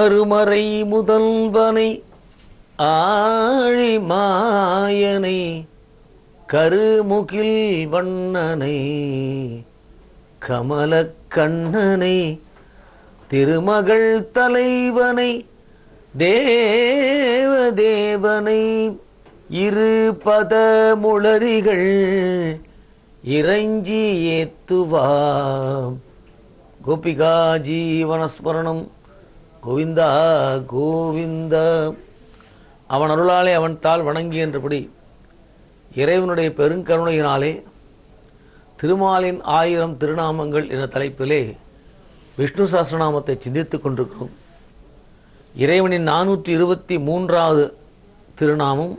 அருமறை முதல்வனை ஆழி மாயனை கருமுகில் வண்ணனை கமலக்கண்ணனை திருமகள் தலைவனை தேவதேவனை இரு பதமுளரிகள் இறைஞ்சி ஏத்துவாம். கோபிகா ஜீவனஸ்மரணம். கோவிந்தா கோவிந்த. அவன் அருளாலே அவன் தாள் வணங்கி என்றபடி இறைவனுடைய பெருங்கருணையினாலே திருமாலின் ஆயிரம் திருநாமங்கள் என்ற தலைப்பிலே விஷ்ணு சாஸ்திரநாமத்தை சிந்தித்துக் கொண்டிருக்கிறோம். இறைவனின் நானூற்றி இருபத்தி மூன்றாவது திருநாமம்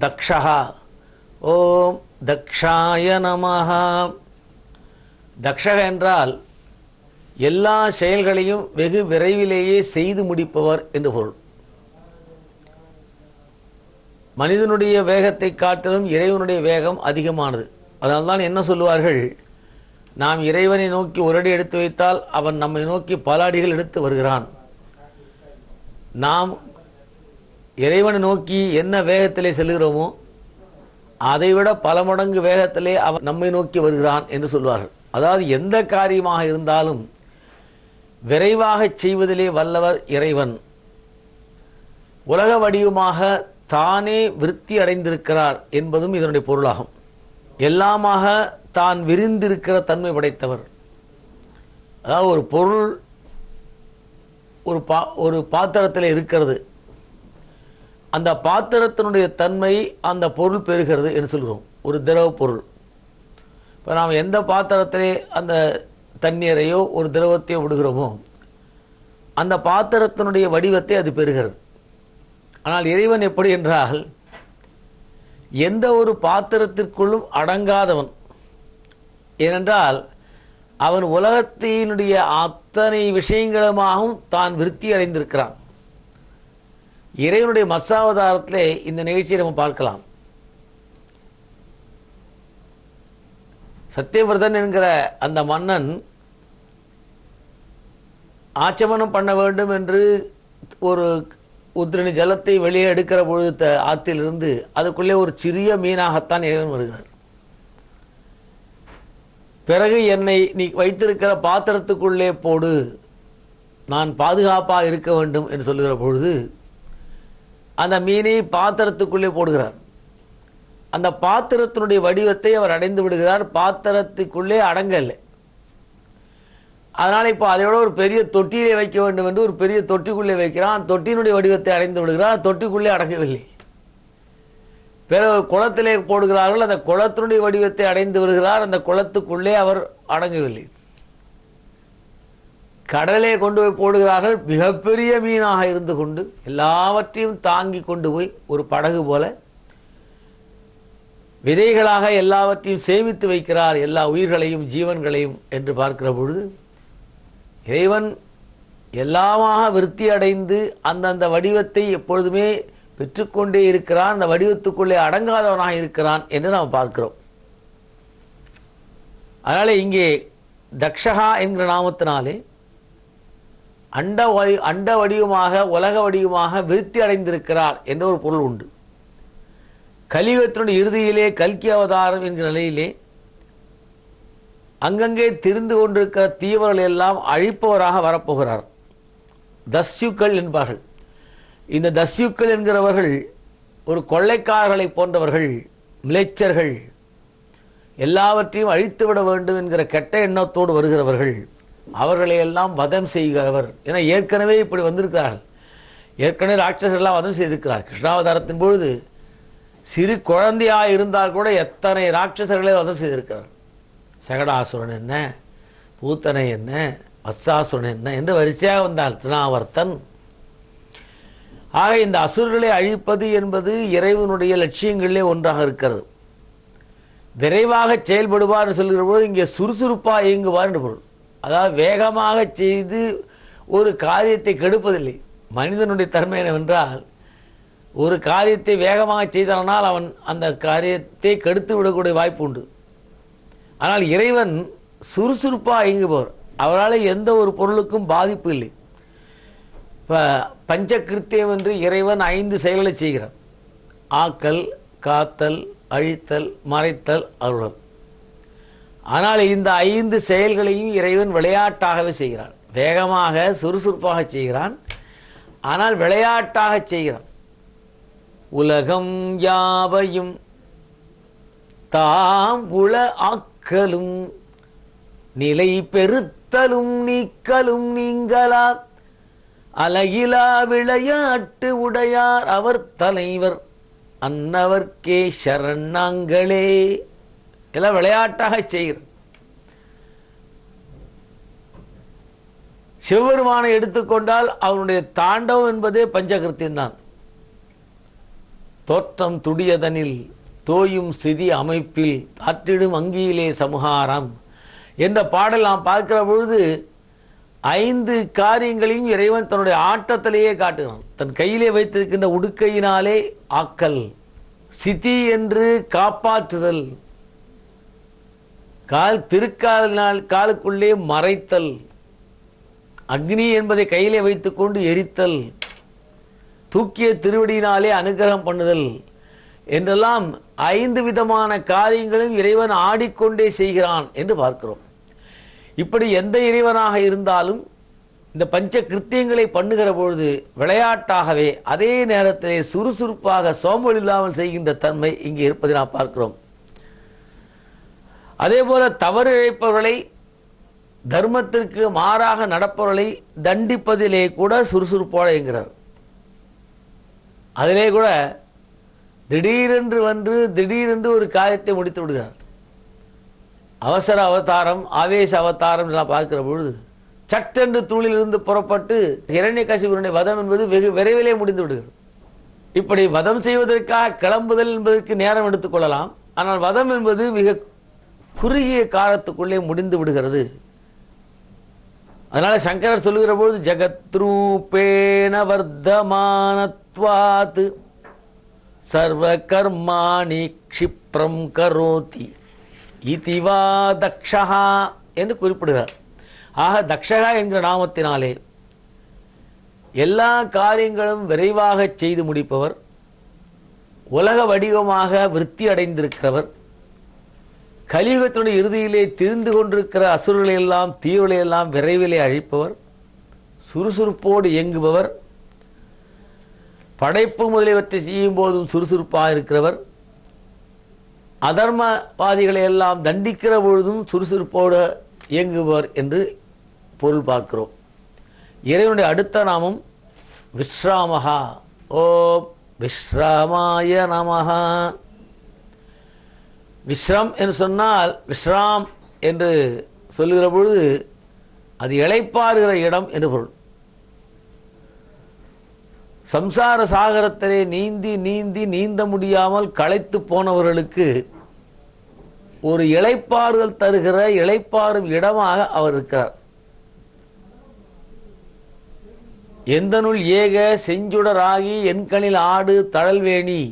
தக்ஷகா ஓம் தக்ஷாய நமஹா. தக்ஷக என்றால் எல்லா செயல்களையும் வெகு விரைவிலேயே செய்து முடிப்பவர் என்று பொருள். மனிதனுடைய வேகத்தை காட்டிலும் இறைவனுடைய வேகம் அதிகமானது. அதனால்தான் என்ன சொல்லுவார்கள்? நாம் இறைவனை நோக்கி ஒரு அடி எடுத்து வைத்தால் அவன் நம்மை நோக்கி பல அடிகள் எடுத்து வருகிறான். நாம் இறைவனை நோக்கி என்ன வேகத்திலே செல்கிறோமோ அதைவிட பல மடங்கு வேகத்திலே அவன் நம்மை நோக்கி வருகிறான் என்று சொல்வார்கள். அதாவது எந்த காரியமாக இருந்தாலும் விரைவாக செய்வதிலே வல்லவர் இறைவன். உலக வடிவமாக தானே விருத்தி அடைந்திருக்கிறார் என்பதும் இதனுடைய பொருளாகும். எல்லாமாக தான் விரிந்திருக்கிற தன்மை படைத்தவர். அதாவது ஒரு பொருள் ஒரு பா ஒரு பாத்திரத்தில் இருக்கிறது. அந்த பாத்திரத்தினுடைய தன்மை அந்த பொருள் பெறுகிறது என்று சொல்கிறோம். ஒரு திரவ பொருள். இப்போ நாம் எந்த பாத்திரத்திலே அந்த தண்ணீரையோ ஒரு திரவத்தையோ விடுகிறோமோ அந்த பாத்திரத்தினுடைய வடிவத்தை அது பெறுகிறது. ஆனால் இறைவன் எப்படி என்றால் எந்த ஒரு பாத்திரத்திற்குள்ளும் அடங்காதவன். ஏனென்றால் அவன் உலகத்தினுடைய அத்தனை விஷயங்களுமாகவும் தான் விருத்தி அடைந்திருக்கிறான். இறைவனுடைய மசாவதாரத்திலே இந்த நிகழ்ச்சியை நம்ம பார்க்கலாம். சத்தியவர்தன் என்கிற அந்த மன்னன் ஆச்சமனம் பண்ண வேண்டும் என்று ஒரு உத்ரணி ஜலத்தை வெளியே எடுக்கிற பொழுது ஆற்றிலிருந்து அதுக்குள்ளே ஒரு சிறிய மீனாகத்தான் இறைவன் வருகிறார். பிறகு என்னை நீ வைத்திருக்கிற பாத்திரத்துக்குள்ளே போடு நான் பாதுகாப்பாக இருக்க வேண்டும் என்று சொல்லுகிற பொழுது அந்த மீனை பாத்திரத்துக்குள்ளே போடுகிறார். அந்த பாத்திரத்தினுடைய வடிவத்தை அவர் அடைந்து விடுகிறார். பாத்திரத்துக்குள்ளே அடங்கலை அதனால் இப்போ அதையோட ஒரு பெரிய தொட்டியிலே வைக்க வேண்டும் என்று ஒரு பெரிய தொட்டிக்குள்ளே வைக்கிறான். தொட்டியினுடைய வடிவத்தை அடைந்து விடுகிறார் தொட்டிக்குள்ளே அடங்கவில்லை. பிறகு குளத்திலே போடுகிறார்கள். அந்த குளத்தினுடைய வடிவத்தை அடைந்து வருகிறார் அந்த குளத்துக்குள்ளே அவர் அடங்கவில்லை. கடலே கொண்டு போய் போடுகிறார்கள். மிகப்பெரிய மீனாக இருந்து கொண்டு எல்லாவற்றையும் தாங்கி கொண்டு போய் ஒரு படகு போல விதைகளாக எல்லாவற்றையும் சேமித்து வைக்கிறார். எல்லா உயிர்களையும் ஜீவன்களையும் என்று பார்க்கிற பொழுது இறைவன் எல்லாமாக விருத்தி அடைந்து அந்தந்த வடிவத்தை எப்பொழுதுமே பெற்றுக்கொண்டே இருக்கிறான் அந்த வடிவத்துக்குள்ளே அடங்காதவனாக இருக்கிறான் என்று நாம் பார்க்கிறோம். அதனால் இங்கே தக்ஷகா என்கிற நாமத்தினாலே அண்ட வடி- அண்ட வடிவமாக உலக வடிவமாக விருத்தி அடைந்திருக்கிறார் என்ற ஒரு பொருள் உண்டு. கலியுகத்தினுடைய இறுதியிலே கல்கி அவதாரம் என்கிற நிலையிலே அங்கங்கே திரிந்து கொண்டிருக்கிற தீவர்கள் எல்லாம் அழிப்பவராக வரப்போகிறார். தஸ்யுக்கள் என்பார்கள். இந்த தஸ்யுக்கள் என்கிறவர்கள் ஒரு கொள்ளைக்காரர்களைப் போன்றவர்கள் மிளைச்சர்கள் எல்லாவற்றையும் அழித்துவிட வேண்டும் என்கிற கெட்ட எண்ணத்தோடு வருகிறவர்கள் அவர்களை எல்லாம் வதம் செய்கிறவர் என ஏற்கனவே இப்படி வந்திருக்கிறார்கள். ஏற்கனவே ராட்சசர்கள்லாம் வதம் செய்திருக்கிறார். கிருஷ்ணாவதாரத்தின் பொழுது சிறு குழந்தையாக இருந்தால் கூட எத்தனை ராட்சசர்களை வதம் செய்திருக்கிறார். சகடாசுரன் என்ன? பூத்தனை என்ன? வத்சாசுரன் என்ன? என்று வரிசையாக வந்தார் திருநாவர்த்தன் ஆக இந்த அசுரர்களை அழிப்பது என்பது இறைவனுடைய லட்சியங்களிலே ஒன்றாக இருக்கிறது. விரைவாக செயல்படுவார் என்று சொல்கிற போது இங்கே சுறுசுறுப்பாக இயங்குவார் என்று பொருள். அதாவது வேகமாக செய்து ஒரு காரியத்தை கெடுப்பதில்லை. மனிதனுடைய தன்மை என்னவென்றால் ஒரு காரியத்தை வேகமாக செய்தானால் அவன் அந்த காரியத்தை கெடுத்து விடக்கூடிய வாய்ப்பு உண்டு. ஆனால் இறைவன் சுறுசுறுப்பாக இயங்குபவர். அவரால் எந்த ஒரு பொருளுக்கும் பாதிப்பு இல்லை. இப்போ பஞ்சகிருத்தியம் என்று இறைவன் ஐந்து செயல்களை செய்கிறான் ஆக்கல் காத்தல் அழித்தல் மறைத்தல் அருளல். ஆனால் இந்த ஐந்து செயல்களையும் இறைவன் விளையாட்டாகவே செய்கிறான். வேகமாக சுறுசுறுப்பாக செய்கிறான். ஆனால் விளையாட்டாக செய்கிறான். உலகம் யாவையும் தாம் உள ஆக்கலும் நிலை பெருத்தலும் நீக்கலும் நீங்களா அலகிலா விளையாட்டு உடையார் அவர் தலைவர் அன்னவர்க்கே சரணாங்களே எல்லாம் விளையாட்டாக செய்கிற சிவபெருமானை எடுத்துக்கொண்டால் அவனுடைய தாண்டவம் என்பதே பஞ்சகிருத்தியம் தான் தோற்றம் துடியதனில் தோயும் ஸ்திதி அமைப்பில் தாற்றிடும் அங்கியிலே சமுகாரம் என்ற பாடல் நாம் பார்க்கிற பொழுது ஐந்து காரியங்களையும் இறைவன் தன்னுடைய ஆட்டத்திலேயே காட்டுகிறான். தன் கையிலே வைத்திருக்கின்ற உடுக்கையினாலே ஆக்கல் ஸ்திதி என்று காப்பாற்றுதல் கால் திருக்காலினால் காலுக்குள்ளே மறைத்தல் அக்னி என்பதை கையிலே வைத்துக்கொண்டு எரித்தல் தூக்கிய திருவடியினாலே அனுகிரகம் பண்ணுதல் என்றெல்லாம் ஐந்து விதமான காரியங்களும் இறைவன் ஆடிக்கொண்டே செய்கிறான் என்று பார்க்கிறோம். இப்படி எந்த இறைவனாக இருந்தாலும் இந்த பஞ்ச கிருத்தியங்களை பண்ணுகிற பொழுது விளையாட்டாகவே அதே நேரத்திலே சுறுசுறுப்பாக சோம்பல் இல்லாமல் செய்கின்ற தன்மை இங்கே இருப்பதை நாம் பார்க்கிறோம். அதே போல தவறு இழைப்பவர்களை தர்மத்திற்கு மாறாக நடப்பவர்களை தண்டிப்பதிலே கூட சுறுசுறுப்போட என்கிறார் அதிலே கூட திடீரென்று வந்து திடீரென்று ஒரு காரியத்தை முடித்து விடுகிறார். அவசர அவதாரம் ஆவேச அவதாரம் எல்லாம் பார்க்கிற பொழுது சட்டென்று தூளிலிருந்து புறப்பட்டு இரண்ய கசிவனுடைய வதம் என்பது வெகு விரைவிலே முடிந்து விடுகிறது. இப்படி வதம் செய்வதற்காக கிளம்புதல் என்பதற்கு நேரம் எடுத்துக் கொள்ளலாம். ஆனால் வதம் என்பது மிக குறுகிய காலத்துக்குள்ளே முடிந்து விடுகிறது. அதனால சங்கரர் சொல்லுகிற பொழுது ஜகத்ரூபேன வர்த்தமானத்வாத்து சர்வ கர்மாணி க்ஷிப்ரம் கரோதி இதிவா தக்ஷகா என்று குறிப்பிடுகிறார். ஆக தக்ஷகா என்கிற நாமத்தினாலே எல்லா காரியங்களும் விரைவாக செய்து முடிப்பவர் உலக வடிவமாக விருத்தி அடைந்திருக்கிறவர் கலியுகத்தினுடைய இறுதியிலே திரிந்து கொண்டிருக்கிற அசுரர்களையெல்லாம் எல்லாம் எல்லாம் விரைவிலே அழிப்பவர் சுறுசுறுப்போடு இயங்குபவர் படைப்பு முதலியவற்றை செய்யும் போதும் சுறுசுறுப்பாக இருக்கிறவர். அதர்மவாதிகளை எல்லாம் தண்டிக்கிற பொழுதும் சுறுசுறுப்போடு இயங்குவர் என்று பொருள் பார்க்கிறோம். இறைவனுடைய அடுத்த நாமம் விஸ்ராமகா ஓ விஸ்ராமாய நமகா விஸ்ரம் என்று சொன்னால் விஸ்ராம் என்று சொல்லுகிற பொழுது அது இழைப்பாருகிற இடம் என்று பொருள். சம்சார சாகரத்திலே நீந்தி நீந்தி நீந்த முடியாமல் களைத்து போனவர்களுக்கு ஒரு இளைப்பாறுதல் தருகிற இளைப்பாறும் இடமாக அவர் இருக்கிறார். எந்தனுள் ஏக செஞ்சுடராகி எண்கணில் ஆடு தழல்வேணி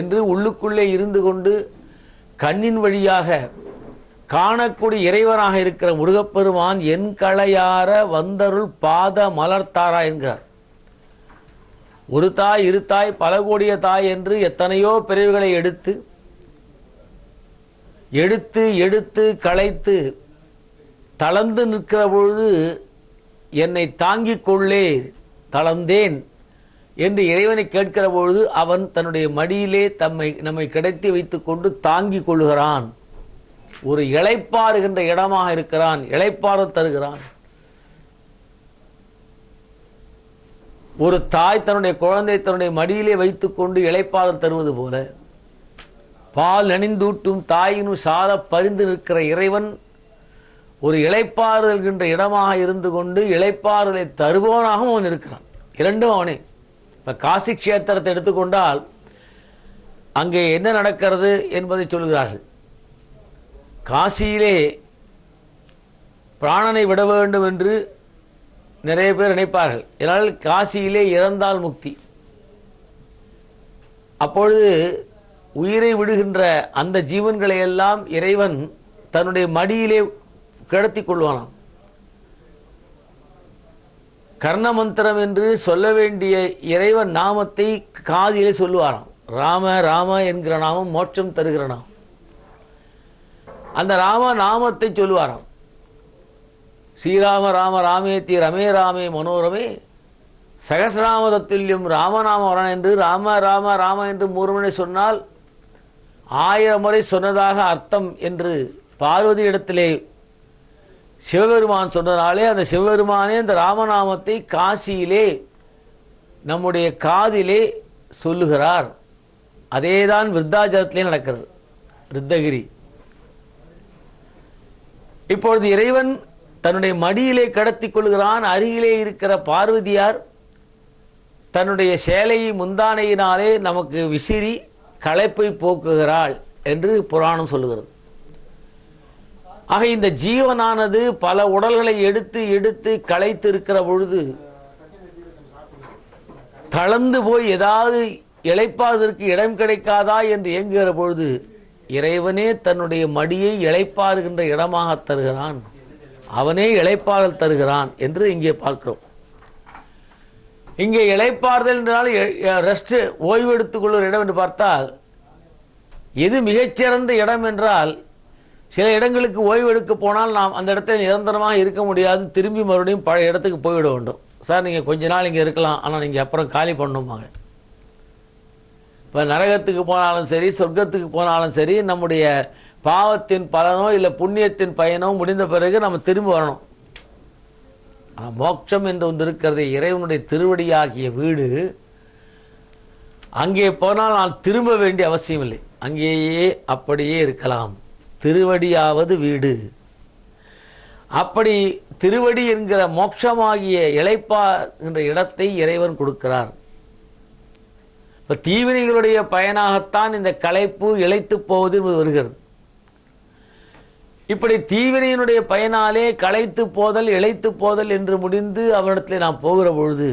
என்று உள்ளுக்குள்ளே இருந்து கொண்டு கண்ணின் வழியாக காணக்கூடிய இறைவனாக இருக்கிற முருகப்பெருமான் என் களையார வந்தருள் பாத மலர்த்தாரா என்கிறார். ஒரு தாய் இரு தாய் பல கோடிய தாய் என்று எத்தனையோ பிரிவுகளை எடுத்து எடுத்து எடுத்து களைத்து தளர்ந்து நிற்கிற பொழுது என்னை தாங்கிக் கொள்ளே தளர்ந்தேன் என்று இறைவனை கேட்கிற பொழுது அவன் தன்னுடைய மடியிலே தம்மை நம்மை கிடைத்து வைத்துக் கொண்டு தாங்கிக் கொள்கிறான் ஒரு இளைப்பாறுகின்ற இடமாக இருக்கிறான் இழைப்பாறு தருகிறான். ஒரு தாய் தன்னுடைய குழந்தை தன்னுடைய மடியிலே வைத்துக்கொண்டு இழைப்பாளர் தருவது போல பால் நனிந்தூட்டும் தாயினும் சால பரிந்து நிற்கிற இறைவன் ஒரு இழைப்பாறுதல்கின்ற இடமாக இருந்து கொண்டு இளைப்பாறுதலை தருபவனாகவும் அவன் இருக்கிறான். இரண்டும் அவனே. இப்போ காசி கஷேத்திரத்தை எடுத்துக்கொண்டால் அங்கே என்ன நடக்கிறது என்பதை சொல்கிறார்கள். காசியிலே பிராணனை விட வேண்டும் என்று நிறைய பேர் நினைப்பார்கள். இதனால் காசியிலே இறந்தால் முக்தி. அப்பொழுது உயிரை விடுகின்ற அந்த ஜீவன்களை எல்லாம் இறைவன் தன்னுடைய மடியிலே கிடத்தி கொள்வானாம். கர்ண மந்திரம் என்று சொல்ல வேண்டிய இறைவன் நாமத்தை காதிலே சொல்லுவாராம். ராம ராம என்கிற நாமம் மோட்சம் தருகிற நாமம். அந்த ராம நாமத்தை சொல்லுவாராம். ஸ்ரீராம ராம ராமேத்தி ரமே ராமே மனோரமே. சகசிரநாம தத்துல்யம் ராமநாம வரண் என்று ராம ராம ராம என்று முருகனை சொன்னால் ஆயிரம் முறை சொன்னதாக அர்த்தம் என்று பார்வதி இடத்திலே சிவபெருமான் சொன்னதாலே அந்த சிவபெருமானே அந்த ராமநாமத்தை காசியிலே நம்முடைய காதிலே சொல்லுகிறார். அதேதான் விருத்தாச்சலத்திலே நடக்கிறது. ரித்தகிரி இப்பொழுது இறைவன் தன்னுடைய மடியிலே கடத்திக் கொள்கிறான் அருகிலே இருக்கிற பார்வதியார். தன்னுடைய சேலையை முந்தானையினாலே நமக்கு விசிறி களைப்பை போக்குகிறாள் என்று புராணம் சொல்லுகிறது. ஆக இந்த ஜீவனானது பல உடல்களை எடுத்து எடுத்து களைத்து இருக்கிற பொழுது தளர்ந்து போய் ஏதாவது இழைப்பாதற்கு இடம் கிடைக்காதா என்று இயங்குகிற பொழுது இறைவனே தன்னுடைய மடியை இழைப்பாருகின்ற இடமாக தருகிறான். அவனே இளைப்பாறல் தருகிறான் என்று இங்கே பார்க்கிறோம். இங்கே இழைப்பாறுதல் என்றால் ரெஸ்ட் ஓய்வு எடுத்துக் கொள்ளும் இடம் என்று பார்த்தால் எது மிகச்சிறந்த இடம் என்றால் சில இடங்களுக்கு ஓய்வு எடுக்க போனால் நாம் அந்த இடத்துல நிரந்தரமாக இருக்க முடியாது திரும்பி மறுபடியும் பழைய இடத்துக்கு போய்விட வேண்டும். சார் நீங்கள் கொஞ்ச நாள் இங்கே இருக்கலாம் ஆனால் நீங்கள் அப்புறம் காலி பண்ணணுமாங்க இப்போ நரகத்துக்கு போனாலும் சரி சொர்க்கத்துக்கு போனாலும் சரி நம்முடைய பாவத்தின் பலனோ இல்லை புண்ணியத்தின் பயனோ முடிந்த பிறகு நம்ம திரும்ப வரணும். ஆனால் மோட்சம் என்று ஒன்று இருக்கிறது இறைவனுடைய திருவடியாகிய வீடு. அங்கே போனால் நான் திரும்ப வேண்டிய அவசியம் இல்லை அங்கேயே அப்படியே இருக்கலாம். திருவடியாவது வீடு. அப்படி திருவடி என்கிற மோட்சமாகிய இழைப்பா என்ற இடத்தை இறைவன் கொடுக்கிறார். இப்ப தீவினைகளுடைய பயனாகத்தான் இந்த களைப்பு இழைத்து போவது வருகிறது. இப்படி தீவினையினுடைய பயனாலே களைத்து போதல் இழைத்து போதல் என்று முடிந்து அவரிடத்தில் நாம் போகிற பொழுது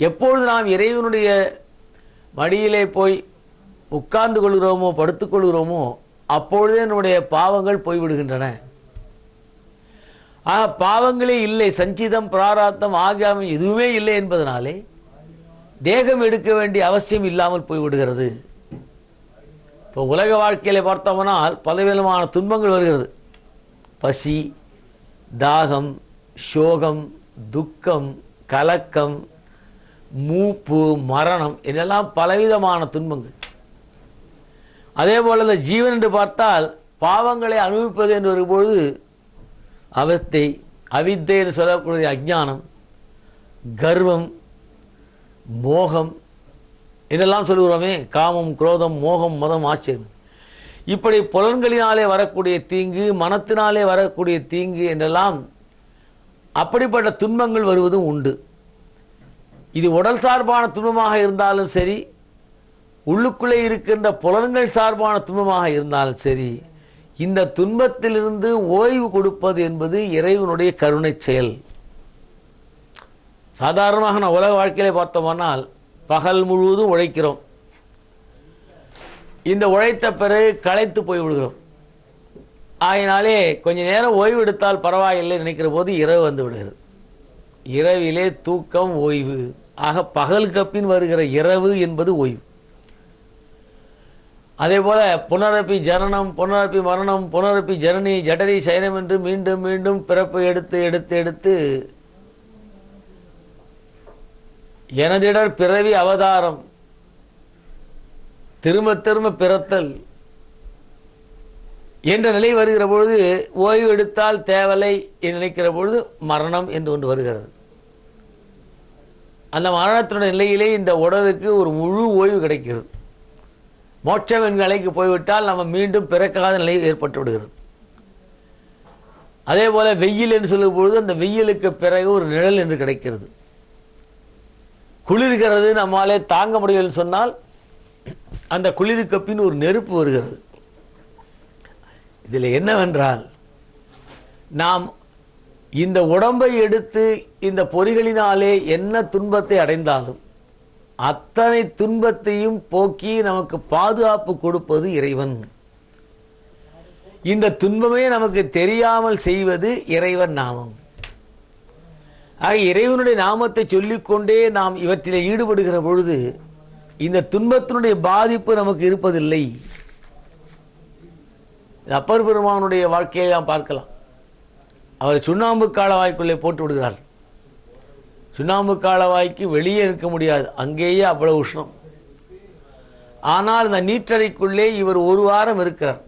எப்பொழுது நாம் இறைவனுடைய மடியிலே போய் உட்கார்ந்து கொள்கிறோமோ படுத்துக்கொள்கிறோமோ அப்பொழுதே நம்முடைய பாவங்கள் போய்விடுகின்றன. ஆக பாவங்களே இல்லை சஞ்சிதம் பிராராத்தம் ஆகாம எதுவுமே இல்லை என்பதனாலே தேகம் எடுக்க வேண்டிய அவசியம் இல்லாமல் போய்விடுகிறது. இப்போ உலக வாழ்க்கையில பார்த்தோம்னால் பலவிதமான துன்பங்கள் வருகிறது. பசி தாகம் சோகம் துக்கம் கலக்கம் மூப்பு மரணம் இதெல்லாம் பலவிதமான துன்பங்கள். அதே போல இந்த ஜீவன் என்று பார்த்தால் பாவங்களை அனுபவிப்பது என்று வரும்பொழுது அவஸ்தை அவித்தை என்று சொல்லக்கூடிய அஜ்ஞானம் கர்வம் மோகம் இதெல்லாம் சொல்லுகிறோமே காமம் குரோதம் மோகம் மதம் ஆச்சரியம். இப்படி புலன்களினாலே வரக்கூடிய தீங்கு மனத்தினாலே வரக்கூடிய தீங்கு என்றெல்லாம் அப்படிப்பட்ட துன்பங்கள் வருவதும் உண்டு. இது உடல் சார்பான துன்பமாக இருந்தாலும் சரி உள்ளுக்குள்ளே இருக்கின்ற புலன்கள் சார்பான துன்பமாக இருந்தாலும் சரி இந்த துன்பத்திலிருந்து ஓய்வு கொடுப்பது என்பது இறைவனுடைய கருணை செயல். சாதாரணமாக நான் உலக வாழ்க்கையில பார்த்தோமானால் பகல் முழுவதும் உழைக்கிறோம். இந்த உழைத்த பிறகு களைத்து போய் விடுகிறோம். ஆயினாலே கொஞ்ச நேரம் ஓய்வு எடுத்தால் பரவாயில்லை நினைக்கிற போது இரவு வந்து விடுகிறது. இரவிலே தூக்கம் ஓய்வு. ஆக பகலுக்கு பின் வருகிற இரவு என்பது ஓய்வு. அதே போல புனரப்பி ஜனனம் புனரப்பி மரணம் புனரப்பி ஜனனி ஜடரி சயனம் என்று மீண்டும் மீண்டும் பிறப்பு எடுத்து எடுத்து எடுத்து எனதிடர் பிறவி அவதாரம். திரும்ப திரும்ப பிறத்தல். என்ற நிலை வருகிற பொழுது ஓய்வு எடுத்தால் தேவலை என்று நினைக்கிற பொழுது மரணம் என்று ஒன்று வருகிறது. அந்த மரணத்தினுடைய நிலையிலே இந்த உடலுக்கு ஒரு முழு ஓய்வு கிடைக்கிறது. மோட்சம் என்கிற நிலைக்கு போய்விட்டால் நம்ம மீண்டும் பிறக்காத நிலை ஏற்பட்டு விடுகிறது. அதே போல வெயில் என்று சொல்லும் பொழுது அந்த வெயிலுக்கு பிறகு ஒரு நிழல் என்று கிடைக்கிறது. குளிர்கிறது நம்மாலே தாங்க முடியவில்லை சொன்னால் அந்த குளிருக்கு பின் ஒரு நெருப்பு வருகிறது. இதில் என்னவென்றால் நாம் இந்த உடம்பை எடுத்து இந்த பொறிகளினாலே என்ன துன்பத்தை அடைந்தாலும் அத்தனை துன்பத்தையும் போக்கி நமக்கு பாதுகாப்பு கொடுப்பது இறைவன். இந்த துன்பமே நமக்கு தெரியாமல் செய்வது இறைவன் நாமம். ஆக இறைவனுடைய நாமத்தை சொல்லிக்கொண்டே நாம் இவற்றிலே ஈடுபடுகிற பொழுது இந்த துன்பத்தினுடைய பாதிப்பு நமக்கு இருப்பதில்லை. அப்பர் பெருமானுடைய வாழ்க்கையை நாம் பார்க்கலாம். அவர் சுண்ணாம்பு காலவாய்க்குள்ளே போட்டு விடுகிறார். சுண்ணாம்பு காலவாய்க்கு வெளியே இருக்க முடியாது. அங்கேயே அவ்வளவு உஷ்ணம். ஆனால் இந்த நீற்றறைக்குள்ளே இவர் ஒரு வாரம் இருக்கிறார்.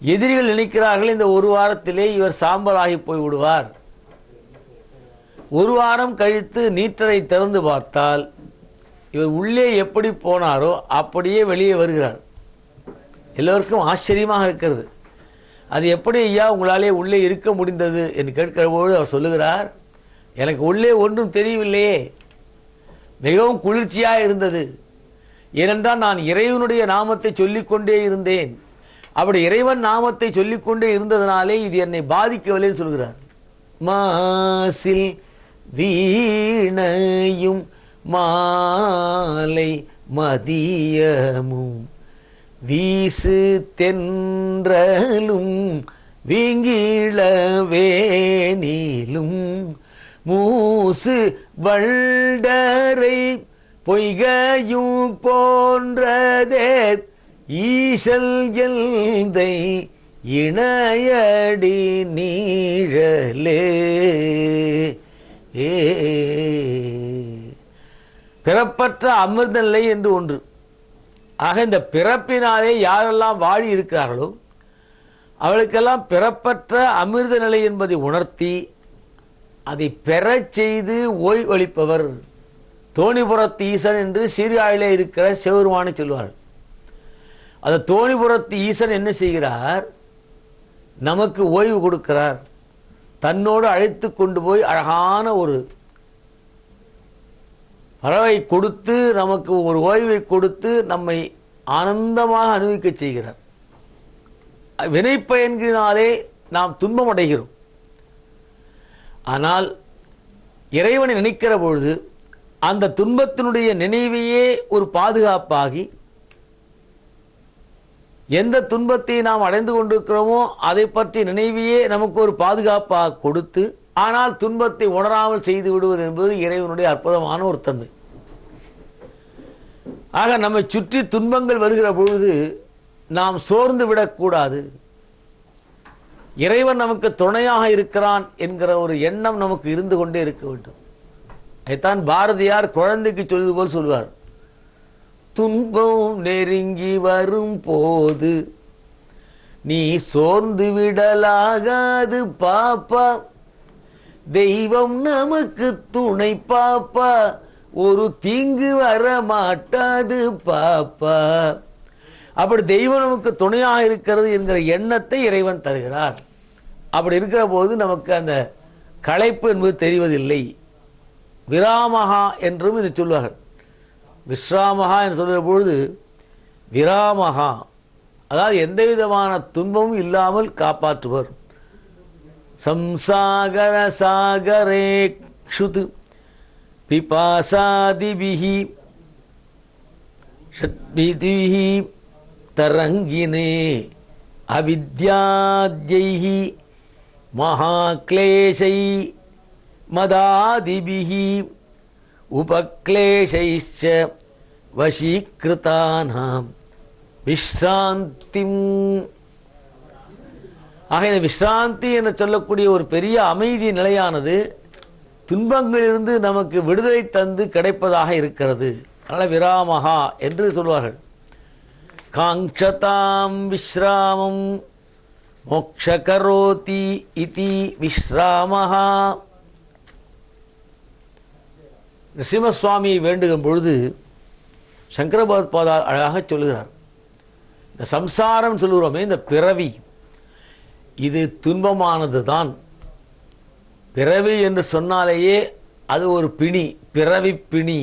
எதிரிகள் நினைக்கிறார்கள் இந்த ஒரு வாரத்திலே இவர் சாம்பலாகி போய் விடுவார். ஒரு வாரம் கழித்து நீற்றரை திறந்து பார்த்தால் இவர் உள்ளே எப்படி போனாரோ அப்படியே வெளியே வருகிறார். எல்லோருக்கும் ஆச்சரியமாக இருக்கிறது. அது எப்படி ஐயா உங்களாலே உள்ளே இருக்க முடிந்தது என்று கேட்கிற பொழுது அவர் சொல்லுகிறார் எனக்கு உள்ளே ஒன்றும் தெரியவில்லையே. மிகவும் குளிர்ச்சியாக இருந்தது. ஏனென்றால் நான் இறைவனுடைய நாமத்தை சொல்லிக்கொண்டே இருந்தேன். அப்படி இறைவன் நாமத்தை சொல்லிக்கொண்டே இருந்ததனாலே இது என்னை பாதிக்கவில்லைன்னு சொல்கிறார். மாசில் வீணையும் மாலை மதியமும் வீசு தென்றலும் வீங்கிழவேனிலும் மூசு வள்டரை பொய்கையும் போன்றதே ஈசல் எல்தை இணையடி நீழலே. ஏ பிறப்பற்ற அமிர்த நிலை என்று ஒன்று. ஆக இந்த பிறப்பினாலே யாரெல்லாம் வாழி இருக்கிறார்களோ அவளுக்கெல்லாம் பிறப்பற்ற அமிர்த நிலை என்பதை உணர்த்தி அதை பெறச் செய்து ஓய்வளிப்பவர் தோணிபுரத்து ஈசன் என்று சீர்காழிலே இருக்கிற சிவருமானு சொல்வார்கள் அந்த தோணிபுரத்து ஈசன் என்ன செய்கிறார்? நமக்கு ஓய்வு கொடுக்கிறார். தன்னோடு அழைத்து கொண்டு போய் அழகான ஒரு பறவை கொடுத்து நமக்கு ஒரு ஓய்வை கொடுத்து நம்மை ஆனந்தமாக அனுபவிக்க செய்கிறார். வினைப்பயன்களினாலே நாம் துன்பம் அடைகிறோம் ஆனால் இறைவனை நினைக்கிற பொழுது அந்த துன்பத்தினுடைய நினைவையே ஒரு பாதுகாப்பாகி எந்த துன்பத்தை நாம் அடைந்து கொண்டிருக்கிறோமோ அதை பற்றி நினைவையே நமக்கு ஒரு பாதுகாப்பாக கொடுத்து ஆனால் துன்பத்தை உணராமல் செய்து விடுவது என்பது இறைவனுடைய அற்புதமான ஒரு தன்மை. ஆக நம்மை சுற்றி துன்பங்கள் வருகிற பொழுது நாம் சோர்ந்து விடக்கூடாது. இறைவன் நமக்கு துணையாக இருக்கிறான் என்கிற ஒரு எண்ணம் நமக்கு இருந்து கொண்டே இருக்க வேண்டும். அதைத்தான் பாரதியார் குழந்தைக்கு சொல்வது போல் சொல்வார். துன்பம் நெருங்கி வரும் போது நீ சோர்ந்து விடலாகாது பாப்பா. தெய்வம் நமக்கு துணை பாப்பா. ஒரு தீங்கு வர மாட்டாது பாப்பா. அப்படி தெய்வம் நமக்கு துணையாக இருக்கிறது என்கிற எண்ணத்தை இறைவன் தருகிறார். அப்படி இருக்கிற போது நமக்கு அந்த களைப்பு என்பது தெரிவதில்லை. விராமகா என்றும் இது சொல்வார்கள். விஸ்ராமகா என்று சொல்கிற பொழுது விராமகா அதாவது எந்த விதமான துன்பமும் இல்லாமல் காப்பாற்றுவர். சம்சாகர சாகரே க்ஷுது பிபாசாதிபிஹி ஷத்பிதிஹி தரங்கினே அவித்யாத்யைஹி மகாக்லேஷை மதாதிபிஹி உபக்லேஷைச்ச வசீகிருதானாம் விஸ்ராந்திம் ஆக இந்த விஸ்ராந்தி என்று சொல்லக்கூடிய ஒரு பெரிய அமைதி நிலையானது துன்பங்களிலிருந்து நமக்கு விடுதலை தந்து கிடைப்பதாக இருக்கிறது. அதனால் விராமகா என்று சொல்வார்கள். காங்ஷதாம் விஸ்ராமம் மோக்ஷகரோதி இதி விஸ்ராமஹா நரசிம்மசுவாமியை வேண்டுகும் பொழுது சங்கரபகவத்பாதா அழகாக சொல்லுகிறார். இந்த சம்சாரம் சொல்லுகிறோமே இந்த பிறவி இது துன்பமானது தான் பிறவி என்று சொன்னாலேயே அது ஒரு பிணி பிறவி பிணி.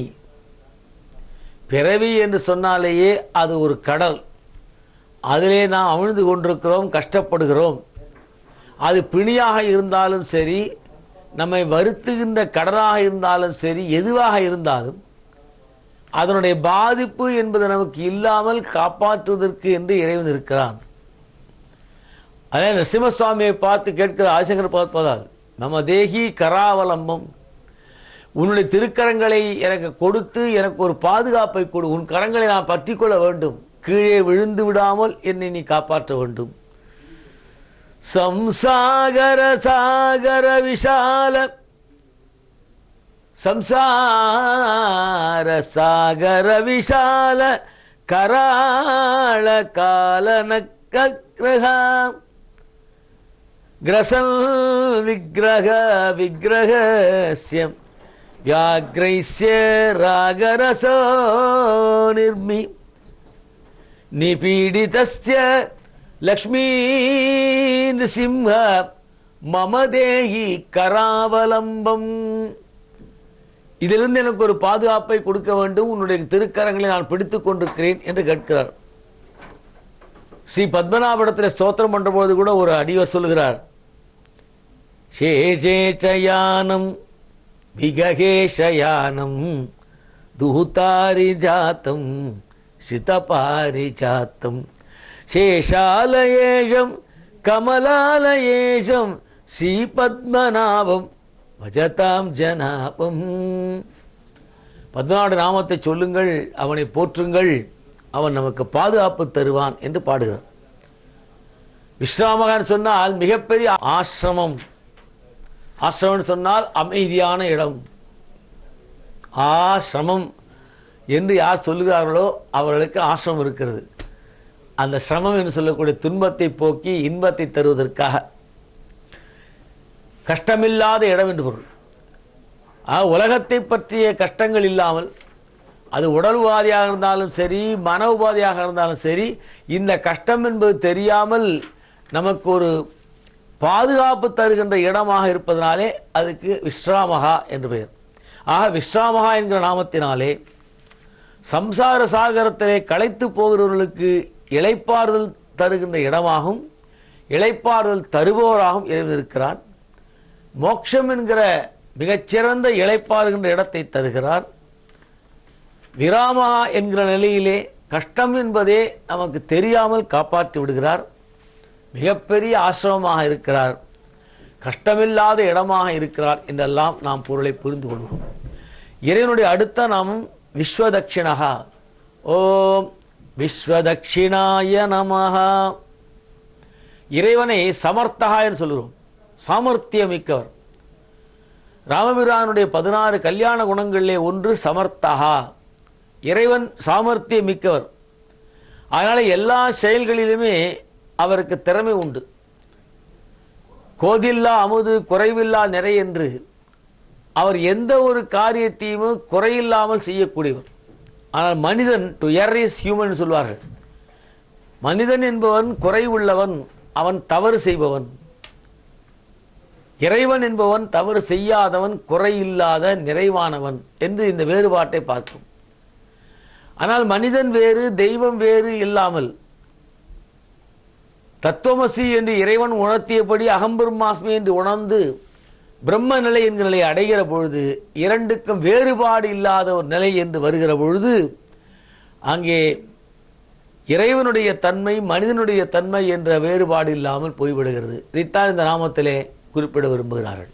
பிறவி என்று சொன்னாலேயே அது ஒரு கடல். அதிலே நாம் அமிழ்ந்து கொண்டிருக்கிறோம் கஷ்டப்படுகிறோம். அது பிணியாக இருந்தாலும் சரி நம்மை வருத்துகின்ற கடனாக இருந்தாலும் சரி எதுவாக இருந்தாலும் அதனுடைய பாதிப்பு என்பது நமக்கு இல்லாமல் காப்பாற்றுவதற்கு என்று இறைவன் இருக்கிறான். அதே நரசிம்மசுவாமியை பார்த்து கேட்கிற ஆசங்கர் பார்ப்பதால் நம்ம தேகி கராவலம்பம் உன்னுடைய திருக்கரங்களை எனக்கு கொடுத்து எனக்கு ஒரு பாதுகாப்பை கொடு உன் கரங்களை நான் பற்றி கொள்ள வேண்டும். கீழே விழுந்து விடாமல் என்னை நீ காப்பாற்ற வேண்டும். ಸಂಸಾಗರ ಸಾಗರ ವಿಶಾಲ ಸಂಸಾರ ಸಾಗರ ವಿಶಾಲ ಕರಾಳ ಕಾಲನಕ್ಕ ಗ್ರಹ ಗ್ರಸಲ್ ವಿಗ್ರಹ ವಿಗ್ರಹಸ್ಯ ವ್ಯಾಗ್ರೈಸ್ಯ ರಾಗರಸೋ ನಿರ್ಮಿ ನಿಪೀಡಿತಸ್ಯ லக்ஷ்மி சிம்ஹ மமதேகி கராவலம்பம். இதிலிருந்து எனக்கு ஒரு பாதுகாப்பை கொடுக்க வேண்டும். உன்னுடைய திருக்கரங்களை நான் பிடித்துக் கொண்டிருக்கிறேன் என்று கேட்கிறார். ஸ்ரீ பத்மநாபடத்தில் ஸ்தோத்திரம் பண்றபோது கூட ஒரு அடிவர் சொல்லுகிறார். சேஷேச்சயானம் விககேஷயானம் தூதாரி ஜாத்தம் சிதபாரி ஜாத்தம் சேஷாலயேஷம் கமலாலயேஷம் ஸ்ரீபத்மநாபம் பஜதாம் ஜனாபம். பத்மநாடு நாமத்தை சொல்லுங்கள் அவனை போற்றுங்கள் அவன் நமக்கு பாதுகாப்பு தருவான் என்று பாடுகிறான். விஸ்ராமகான் சொன்னால் மிகப்பெரிய ஆசிரமம். ஆசிரமம் சொன்னால் அமைதியான இடம். ஆசிரமம். என்று யார் சொல்லுகிறார்களோ அவர்களுக்கு ஆசிரமம் இருக்கிறது. அந்த சிரமம் என்று சொல்லக்கூடிய துன்பத்தை போக்கி இன்பத்தை தருவதற்காக. கஷ்டமில்லாத இடம் என்று பொருள். உலகத்தை பற்றிய கஷ்டங்கள் இல்லாமல் அது உடல் உபாதியாக இருந்தாலும் சரி மன உபாதியாக இருந்தாலும் சரி இந்த கஷ்டம் என்பது தெரியாமல் நமக்கு ஒரு பாதுகாப்பு தருகின்ற இடமாக இருப்பதனாலே அதுக்கு விஸ்ராமகா என்று பெயர். ஆக விஸ்ராமகா என்கிற நாமத்தினாலே சம்சார சாகரத்திலே களைத்து போகிறவர்களுக்கு இழைப்பாறுதல் தருகின்ற இடமாகவும் இழைப்பாறுதல் தருபவராகவும் இறைவன் இருக்கிறார் மோட்சம் என்கிற மிகச்சிறந்த இழைப்பாறுகின்ற இடத்தை தருகிறார். விராமா என்கிற நிலையிலே கஷ்டம் என்பதே நமக்கு தெரியாமல் காப்பாற்றி விடுகிறார். மிகப்பெரிய ஆசிரமமாக இருக்கிறார். கஷ்டமில்லாத இடமாக இருக்கிறார் என்றெல்லாம் நாம் பொருளை புரிந்து கொள்வோம். இறைவனுடைய அடுத்த நாமும் விஸ்வதட்சிணகா ஓம் விஸ்வதட்சிணாய நமஹா. இறைவனை சமர்த்தகா என்று சொல்கிறோம் சாமர்த்தியமிக்கவர். ராமபிரானுடைய பதினாறு கல்யாண குணங்களிலே ஒன்று சமர்த்தகா இறைவன் சாமர்த்தியம் மிக்கவர் அதனால் எல்லா செயல்களிலுமே அவருக்கு திறமை உண்டு. கோதில்லா அமுது குறைவில்லா நிறை என்று. அவர் எந்த ஒரு காரியத்தையும் குறையில்லாமல் செய்யக்கூடியவர். ஆனால் மனிதன் டு எர் இஸ் ஹியூமன் சொல்வார்கள். மனிதன் என்பவன் குறைவுள்ளவன் அவன் தவறு செய்பவன். இறைவன் என்பவன் தவறு செய்யாதவன் குறையில்லாத நிறைவானவன் என்று இந்த வேறுபாட்டை பார்க்கும். ஆனால் மனிதன் வேறு தெய்வம் வேறு இல்லாமல் தத்துவமசி என்று இறைவன் உணர்த்தியபடி அகம்பெருமாஸ்மி என்று உணர்ந்து பிரம்ம நிலை என்கிற நிலையை அடைகிற பொழுது இரண்டுக்கும் வேறுபாடு இல்லாத ஒரு நிலை என்று வருகிற பொழுது அங்கே இறைவனுடைய தன்மை மனிதனுடைய தன்மை என்ற வேறுபாடு இல்லாமல் போய்விடுகிறது. இதைத்தான் இந்த நாமத்திலே குறிப்பிட விரும்புகிறார்கள்.